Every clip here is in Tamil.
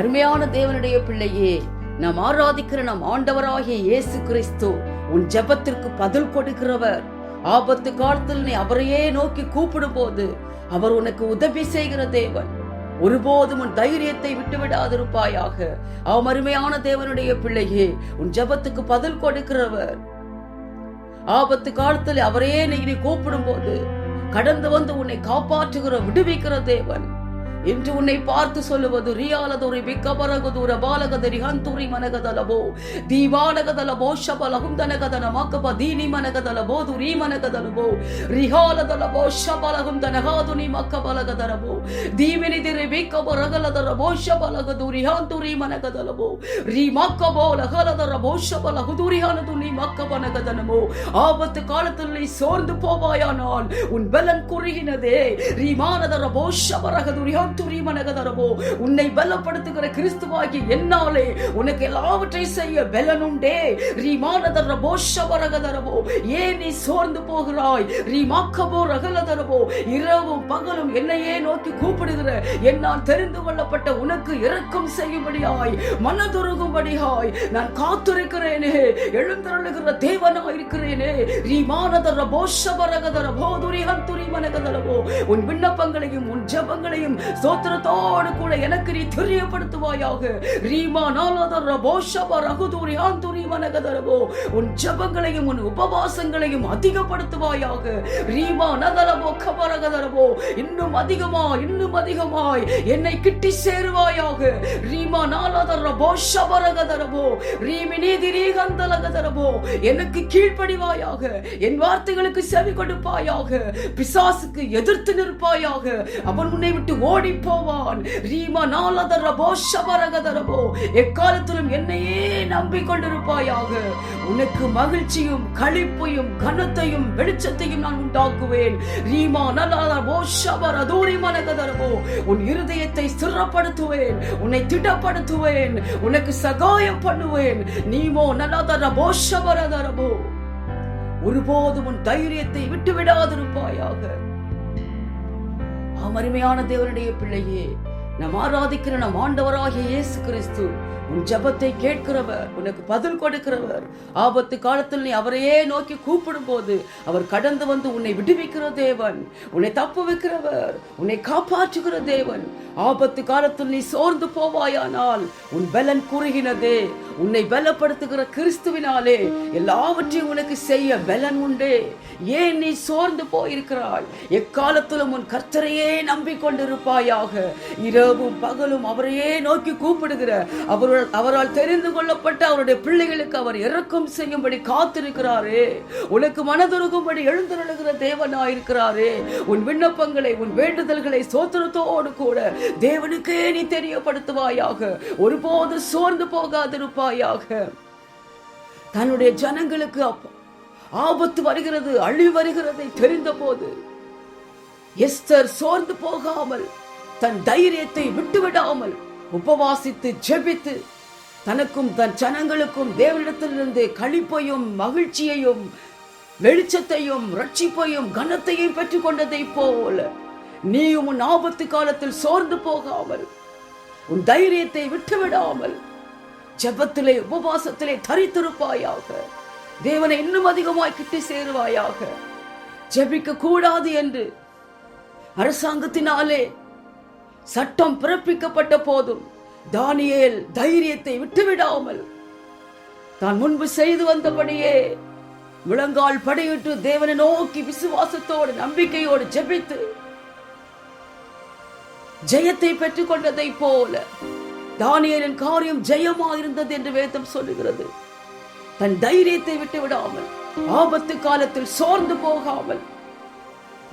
அருமையான தேவனுடைய பிள்ளையே நாம் ஆராதிக்கிற நம் ஆண்டவராகிய இயேசு கிறிஸ்து உன் ஜெபத்திற்கு பதில் கொடுக்கிறவர். ஆபத்து காலத்தில் நீ அவரையே நோக்கி கூப்பிடும் போது அவர் உனக்கு உதவி செய்கிற தேவன். ஒருபோதும் உன் தைரியத்தை விட்டுவிடாதிருப்பாயாக. அவன் அருமையான தேவனுடைய பிள்ளையே உன் ஜெபத்துக்கு பதில் கொடுக்கிறவர். ஆபத்து காலத்தில் அவரையே நீ நீ கூப்பிடும் போது கடந்து வந்து உன்னை காப்பாற்றுகிற விடுவிக்கிற தேவன். இன்று உன்னை பார்த்து சொல்லுவது ரியாலதுரை விக்கபரகுதூர பாலகதரி ஹந்தூரி மனகதலபோ தீபாலகதலபோ ஷபலகும் தனகதன மக்கப தீனி மனகதலபோ துரி மனகதலபோ ரிஹாலதலபோ ஷபலகும் தனகாதுனி மக்கபலகதரபோ தீவினி திரு விக்கபரகலதரபோ ஷபலகதூரி ஹந்தூரி மனகதலபோ ரி மக்கபோ லகலதரபோ ஷபலகுதூரி ஹனதுனி மக்கபனகதனமோ ஆபத்து காலத்தில் நீ சோர்ந்து போவாயானால் உன் பலன் குறுகினதே. ரிமானதரபோ ஷபரகதுரி துரிமனகதரவோ உன்னை பலப்படுத்துகிற கிறிஸ்துவாகி என்னாலே உனக்கு எல்லாவற்றையும் செய்ய பலனுண்டே. உண்டே ரீமானதர போஷபரகதரபோ ஏன் நீ சோர்ந்து போகிறாய்? ரீமாக்கபோ ரகலதரவோ இரவும் பகலும் என்னையே நோக்கி கூப்பிடுகிற என்னால் தெரிந்து கொள்ளப்பட்ட உனக்கு இரக்கம் செய்யும்படியாய் மனதுருகும்படியாய் நான் காத்திருக்கிறேனே. எழுந்தருளுகிற தேவனாய் இருக்கிறேனே ரீமானதர போஷபரகதர போதுரி ஹந்துரி உன் விண்ணப்பங்களையும் உன் ஜபங்களையும் சோத்திரத்தோடு கூட எனக்கு நீ தெரியப்படுத்துவாயாக. ரீமா நாலாதர போஷப ரகுதூரி ஆந்தூரி வனகதரவோ உன் ஜபங்களையும் உன் உபவாசங்களையும் அதிகப்படுத்துவாயாக. ரீமா நதலபோ கபரகதரவோ இன்னும் அதிகமா இன்னும் அதிகமாய் என்னை கிட்டி சேருவாயாக. ரீமா நாலதர போஷபரகதரபோ ரீமினி திரீகந்தலகதரபோ எனக்கு கீழ்ப்படிவாயாக. என் வார்த்தைகளுக்கு செவி கொடுப்பாயாக. பிசாசுக்கு எதிர்த்து நிற்பாயாக. அவன் உன்னை விட்டு ஓடி போவான் எக்காலத்திலும் என்னையே நம்பிக்கொண்டிருப்பாயாக. உனக்கு மகிழ்ச்சியும் களிப்பையும் கனத்தையும் வெளிச்சத்தையும் நான் உண்டாக்குவேன். ரீமா நலாத போஷபர மனகதரபோ உன் இருதயத்தை ஸ்திரப்படுத்துவேன் உன்னை திடப்படுத்துவேன் உனக்கு சகாயம் பண்ணுவேன். நீமோ நலாதர போஷபரதரபோ ஒருபோதும் உன் தைரியத்தை விட்டு விடாதிருப்பாயாக ஆம் அருமையான தேவனுடைய பிள்ளையே நம் ஆராதிக்கிற நம் ஆண்டவராகிய இயேசு கிறிஸ்து உன் ஜபத்தை கேட்கிறவர் உனக்கு பதில் கொடுக்கிறவர். ஆபத்து காலத்தில் நீ அவரையே நோக்கி கூப்பிடும் போது அவர் கடந்து வந்து உன்னை விடுவிக்கிற தேவன் உன்னை தப்பு வைக்கிறவர் உன்னை காப்பாற்றுகிற தேவன். ஆபத்து காலத்தில் நீ சோர்ந்து போவாயானால் உன் பலன் குறுகினதே. உன்னை பலப்படுத்துகிற கிறிஸ்துவினாலே எல்லாவற்றையும் உனக்கு செய்ய பலன் உண்டே. ஏன் நீ சோர்ந்து போயிருக்கிறாய்? எக்காலத்திலும் உன் கர்த்தரையே நம்பிக்கொண்டிருப்பாயாக. இரவும் பகலும் அவரையே நோக்கி கூப்பிடுகிற அவருடைய அவரால் தெரிந்து கொள்ளப்பட்ட அவருடைய பிள்ளைகளுக்கு அவர் இறக்கம் செய்யும்படி காத்திருக்கிறாரே. உனக்கு மனதுருகும்படி எழுந்தருளுகிற தேவனாயிருக்கிறாரே. உன் விண்ணப்பங்களை உன் வேண்டுதல்களை சோத்திரத்தோடு கூட தேவனுக்கே நீ தெரியப்படுத்துவாயாக. ஒருபோது சோர்ந்து போகாதிருப்பாயாக. தன்னுடைய ஜனங்களுக்கு ஆபத்து வருகிறது அழிவு வருகிறதை தெரிந்த போது எஸ்தர் சோர்ந்து போகாமல் தன் தைரியத்தை விட்டுவிடாமல் உபவாசித்து ஜெபித்து தனக்கும் தன் ஜனங்களுக்கும் தேவனிடத்திலிருந்து களிப்பையும் மகிழ்ச்சியையும் வெளிச்சத்தையும் ரட்சிப்பையும் கனத்தையும் பெற்றுக்கொண்டதை போல நீயும் உன் ஆபத்து காலத்தில் சோர்ந்து போகாமல் உன் தைரியத்தை விட்டுவிடாமல் ஜபத்திலே உபவாசத்திலே தரித்திருப்பாயாக. தேவனை இன்னும் அதிகமாய் கிட்டி சேருவாயாக. ஜபிக்க கூடாது என்று அரசாங்கத்தினாலே சட்டம் பிறப்பிக்கப்பட்ட போதும் தானியேல் தைரியத்தை விட்டுவிடாமல் தான் முன்பு செய்து வந்தபடியே முழங்கால் படையிட்டு தேவனை நோக்கி விசுவாசத்தோடு நம்பிக்கையோடு ஜெபித்து ஜெயத்தை பெற்றுக் கொண்டதை போல தானியலின் காரியம் ஜெயமா இருந்தது என்று வேதம் சொல்லுகிறது. தன் தைரியத்தை விட்டு விடாமல் ஆபத்து காலத்தில் சோர்ந்து போகாமல்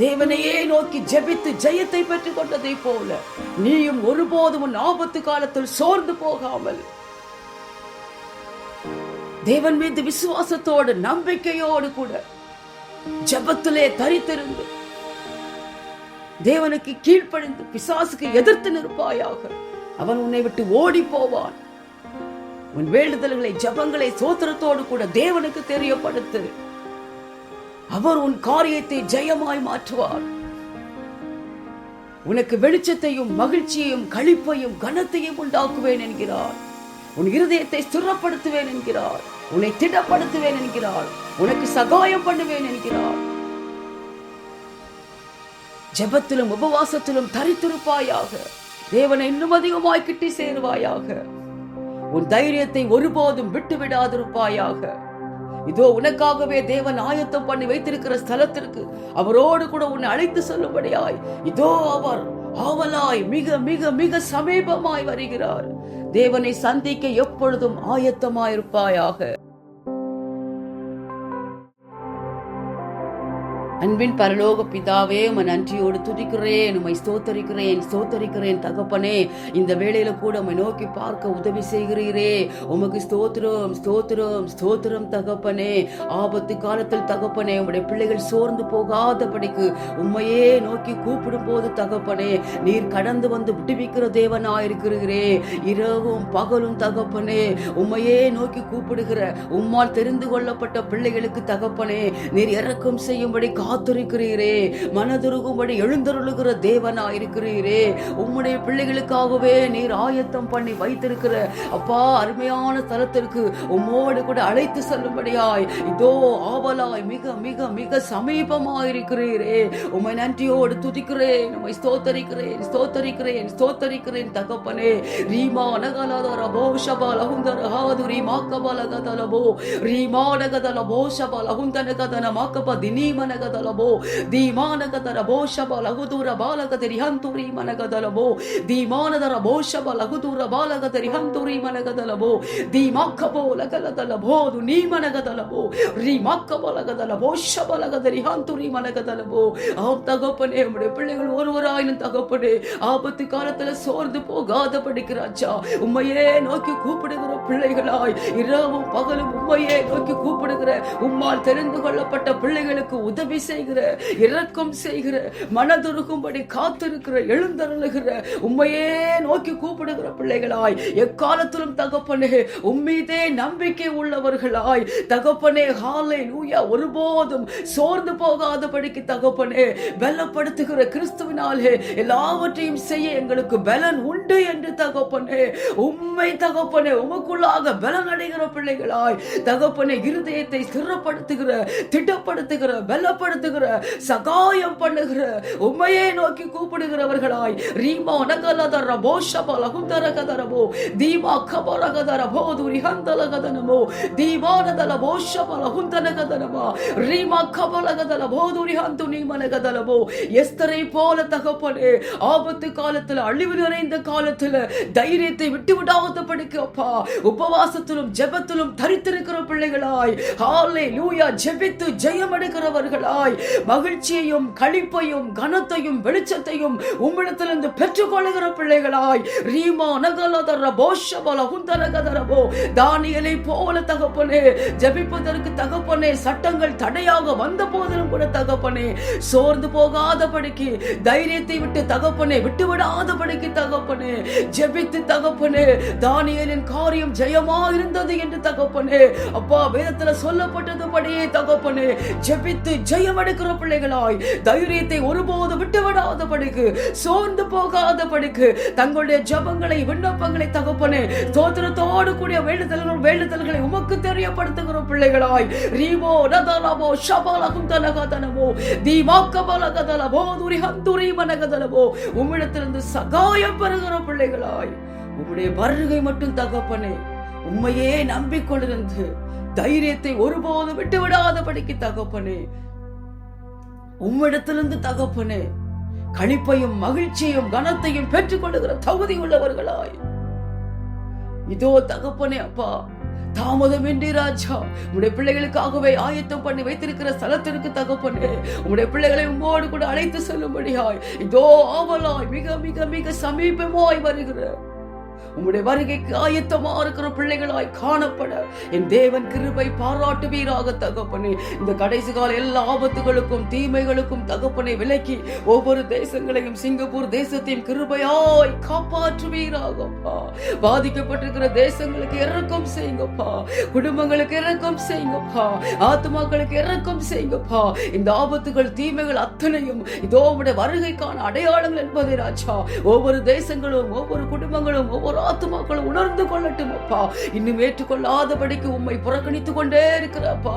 தேவனையே நோக்கி ஜெபித்து ஜெயத்தை பெற்றுக் கொண்டதை போல நீயும் ஒருபோதும் உன் ஆபத்து காலத்தில் சோர்ந்து போகாமல் தேவன் மீது விசுவாசத்தோடு நம்பிக்கையோடு கூட ஜபத்திலே தரித்திருந்து தேவனுக்கு கீழ்ப்படிந்து பிசாசுக்கு எதிர்த்து நிற்பாயாக. அவன் உன்னை விட்டு ஓடி போவான் உன் வேண்டுதல்களை ஜபங்களை சோத்திரத்தோடு கூட தேவனுக்கு தெரியப்படுத்து. அவர் உன் காரியத்தை ஜெயமாய் மாற்றுவார். உனக்கு வெளிச்சத்தையும் மகிழ்ச்சியையும் களிப்பையும் கனத்தையும் உண்டாக்குவேன் என்கிறார். உன் இருதயத்தை ஸ்திரப்படுத்துவேன் என்கிறார். உன்னை திடப்படுத்துவேன் என்கிறார். உனக்கு சகாயம் பண்ணுவேன் என்கிறார். ஜெபத்திலும் உபவாசத்திலும் தரித்திருப்பாயாக. தேவனை இன்னும் அதிகமாய் கிட்டி சேருவாயாக. உன் தைரியத்தை ஒருபோதும் விட்டு விடாதிருப்பாயாக இதோ உனக்காகவே தேவன் ஆயத்தம் பண்ணி வைத்திருக்கிற ஸ்தலத்திற்கு அவரோடு கூட உன்னை அழைத்து சொல்லும்படியாய் இதோ அவர் ஆவலாய் மிக மிக மிக சமீபமாய் வருகிறார். தேவனை சந்திக்க எப்பொழுதும் ஆயத்தமாயிருப்பாயாக. அன்பின் பரலோக பிதாவே உமை நன்றியோடு துதிக்கிறேன் உமை ஸ்தோத்தரிக்கிறேன் ஸ்தோத்தரிக்கிறேன் தகப்பனே. இந்த வேளையில கூட உமை நோக்கி பார்க்க உதவி செய்கிறீரே. உமக்கு ஸ்தோத்திரம் ஸ்தோத்திரம் ஸ்தோத்திரம் தகப்பனே. ஆபத்து காலத்தில் தகப்பனே உம்முடைய பிள்ளைகள் சோர்ந்து போகாதபடிக்கு உம்மையே நோக்கி கூப்பிடும் போது தகப்பனே நீர் கடந்து வந்து விடுவிக்கிற தேவனாயிருக்கிறீரே. இரவும் பகலும் தகப்பனே உம்மையே நோக்கி கூப்பிடுகிற உம்மால் தெரிந்து கொள்ளப்பட்ட பிள்ளைகளுக்கு தகப்பனே நீர் இறக்கம் செய்யும்படி காத்திருக்கிறீரே. மனதுருகும்படி எழுந்தருளுகிற தேவனா இருக்கிறீரே உம்முடைய பிள்ளைகளுக்காகவே நீர் ஆயத்தம் பண்ணி வைத்திருக்கிற அப்பா அருமையான தலத்திற்கு உம்மோடு கூட அழைத்து செல்லும்படியாய் இதோ ஆவலாய் மிக மிக மிக சமீபமாயிருக்கிறீரே. உம்மை நன்றியோடு துதிக்கிறேன் உம்மை ஸ்தோத்தரிக்கிறேன் ஸ்தோத்தரிக்கிறேன் ஸ்தோத்தரிக்கிறேன் தகப்பனே. ரீமா நகலதர போஷபா அகுந்தர ஹாதுரி மாக்கபல கதலபோ ரீமா நகதல போஷபா லகுந்தன கதன மாக்கப தினீமன கதலபோ தீமான கதர போஷப லகுதூர பாலகதரி ஹந்துரி மனகதலபோ தீமானதர போஷப லகுதூர பாலகதரி ஹந்துரி மனகதலபோ தீமாக்கபோ லகலதலபோ து நீமனகதலபோ ரீமாக்கபோ லகதலபோ ஷபலகதரி ஹந்துரி மனகதலபோ ஆம் தகப்பனே நம்முடைய பிள்ளைகள் ஒருவராயினும் தகப்பனே ஆபத்து காலத்துல சோர்ந்து போகாத படிக்கிறாச்சா உண்மையே நோக்கி கூப்பிடுகிற பிள்ளைகளாய் இரவும் பகலும் உண்மையே நோக்கி கூப்பிடுகிற உம்மால் தெரிந்து கொள்ளப்பட்ட பிள்ளைகளுக்கு உதவி செய்கிற இரக்கம் செய்கிற மனதுருகும்படி காத்திருக்கிற எழுந்தருளுகிற உண்மையே நோக்கி கூப்பிடுகிற பிள்ளைகளாய் எக்காலத்திலும் தகப்பனே உம்மீதே நம்பிக்கை உள்ளவர்களாய் தகப்பனே ஹாலை நூயா ஒருபோதும் சோர்ந்து போகாதபடிக்கு தகப்பனே பலப்படுத்துகிற கிறிஸ்துவினாலே எல்லாவற்றையும் செய்ய எங்களுக்கு பலன் உண்டு என்று தகப்பனே உம்மை தகப்பனே உமக்குள்ளாக பலன் அடைகிற பிள்ளைகளாய் தகப்பனே இருதயத்தை சிறப்படுத்துகிற திட்டப்படுத்துகிற பலப்படுத்த பலப்படுத்துகிற சகாயம் பண்ணுகிற உண்மையை நோக்கி கூப்பிடுகிறவர்களாய். ரீமா நகலதர போஷப தீமா கபர கதர போதுரி ஹந்தல கதனமோ தீமானதல கதனமா ரீமா கபலகதல போதுரி ஹந்து நீமன எஸ்தரை போல தகப்பனே ஆபத்து காலத்துல அழிவு நிறைந்த காலத்துல தைரியத்தை விட்டு விடாத படிக்கப்பா உபவாசத்திலும் ஜெபத்திலும் தரித்திருக்கிற பிள்ளைகளாய். ஹாலே லூயா ஜெபித்து ஜெயம் எடுக்கிறவர்களாய் மகிழ்ச்சியையும் கழிப்பையும் கனத்தையும் வெளிச்சத்தையும் உம்மிடத்திலிருந்து பெற்றுக்கொள்ளுகிற பிள்ளைகளாய். ரீமா நகலதர போஷபல குந்தரகதரபோ தானியலை போல தகப்பனே ஜெபிப்பதற்கு தகப்பனே சட்டங்கள் தடையாக வந்த போதிலும் கூட தகப்பனே சோர்ந்து போகாதபடிக்கு தைரியத்தை விட்டு தகப்பனே விட்டு விடாதபடிக்கு தகப்பனே ஜெபித்து தகப்பனே தானியலின் காரியம் ஜெயமா இருந்தது என்று தகப்பனே. அப்பா வேதத்துல சொல்லப்பட்டதுபடியே தகப்பனே ஜெபித்து ஜெயம் எடுக்கிற பிள்ளைகளாய். தைரியத்தை ஒருபோது விட்டுவிடாத படுக்கு சோர்ந்து போகாத படுக்கு தங்களுடைய ஜபங்களை விண்ணப்பங்களை தகப்பனே தோத்திரத்தோடு கூடிய வேண்டுதல்கள் வேண்டுதல்களை உமக்கு தெரியப்படுத்துகிற பிள்ளைகளாய். ரீமோ நதலமோ ஷபலகும் தனகதனமோ தீமாக்கபலகதலமோ துரி ஹந்துரி மனகதலமோ உம்மிடத்திலிருந்து சகாயம் பெறுகிற பிள்ளைகளாய். உம்முடைய வருகை மட்டும் தகப்பனே உண்மையே நம்பிக்கொண்டிருந்து தைரியத்தை ஒருபோதும் விட்டு விடாதபடிக்கு தகப்பனே உம்மிடத்திலிருந்து தகப்பனே களிப்பையும் மகிழ்ச்சியையும் கனத்தையும் பெற்றுக்கொள்ளுகிற தகுதி உள்ளவர்களாய். இதோ தகப்பனே அப்பா தாமதமின்றி ராஜா உடைய பிள்ளைகளுக்காகவே ஆயத்தம் பண்ணி வைத்திருக்கிற ஸ்தலத்திற்கு தகப்பனே உடைய பிள்ளைகளை உம்மோடு கூட அழைத்து செல்லும்படியாய் இதோ ஆவலாய் மிக மிக மிக சமீபமாய் வருகிற உம்முடைய வருகைக்கு ஆயத்தமா இருக்கிற பிள்ளைகளாய் காணப்பட. என் தேவன் கிருபை பாராட்டுவீராக தகப்பனே. இந்த கடைசி கால எல்லா ஆபத்துகளுக்கும் தீமைகளுக்கும் தகப்பனை விலக்கி ஒவ்வொரு தேசங்களையும் சிங்கப்பூர் தேசத்தையும் கிருபையாய் காப்பாற்றுவீராகப்பா. பாதிக்கப்பட்டிருக்கிற தேசங்களுக்கு இறக்கம் செய்யுங்கப்பா. குடும்பங்களுக்கு இறக்கம் செய்யுங்கப்பா. ஆத்மாக்களுக்கு இறக்கம் செய்யுங்கப்பா. இந்த ஆபத்துகள் தீமைகள் அத்தனையும் இதோ உடைய வருகைக்கான அடையாளங்கள் என்பதை ராஜா ஒவ்வொரு தேசங்களும் ஒவ்வொரு குடும்பங்களும் ஒவ்வொரு ஆத்துமாக்கள் உணர்ந்து கொள்ளட்டும் அப்பா. இன்னும் ஏற்றுக்கொள்ளாதபடிக்கு உம்மை புறக்கணித்துக் கொண்டே இருக்கிறப்பா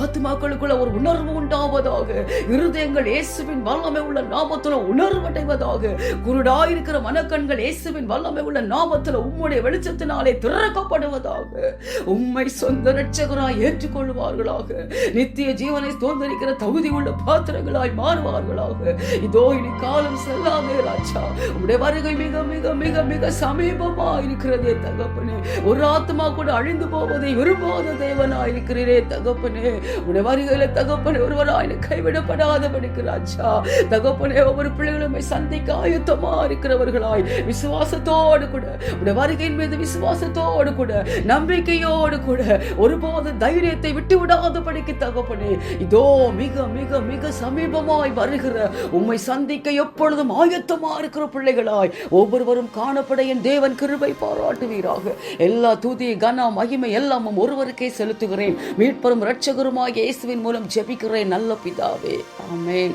ஆத்துமாக்களுக்குள்ள ஒரு உணர்வு உண்டாவதாக இருதயங்கள் இயேசுவின் வல்லமை உள்ள நாமத்துல உணர்வடைவதாக குருடாயிருக்கிற மனக்கண்கள் இயேசுவின் வல்லமை உள்ள நாமத்துல உம்முடைய வெளிச்சத்தினாலே திறக்கப்படுவதாக உம்மை சொந்த ரட்சகராய் ஏற்றுக்கொள்வார்களாக நித்திய ஜீவனை தோந்தரிக்கிற தகுதி உள்ள பாத்திரங்களாய் மாறுவார்களாக. இதோ இனி காலம் செல்லாமே ராஜா. உடைய வருகை மிக மிக மிக மிக சமீபம் இருக்கிறதே தகப்பனே. ஒரு ஆத்மா கூட அழிந்து போவதை விரும்பாத தேவனா இருக்கிறீரே தகப்பனே. உடைய வருகையில தகப்பனே ஒருவராய் கைவிடப்படாதபடிக்கு ராஜா. தகப்பனே ஒவ்வொரு பிள்ளைகளுமே சந்திக்க ஆயுத்தமா இருக்கிறவர்களாய். விசுவாசத்தோடு கூட உடைய வருகையின் மீது விசுவாசத்தோடு கூட நம்பிக்கையோடு கூட ஒருபோது தைரியத்தை விட்டு விடாதபடிக்கு தகப்பனே. இதோ மிக மிக மிக சமீபமாய் வருகிற உம்மை சந்திக்க எப்பொழுதும் ஆயத்தமா இருக்கிற பிள்ளைகளாய். ஒவ்வொருவரும் காணப்பட என் தேவன் கிருபை பாராட்டுவீராக. எல்லா தூதி கன மகிமை எல்லாமும் ஒருவருக்கே செலுத்துகிறேன். மீட்பரும் இரட்சகருமாக இயேசுவின் மூலம் ஜெபிக்கிறேன் நல்ல பிதாவே. ஆமேன்.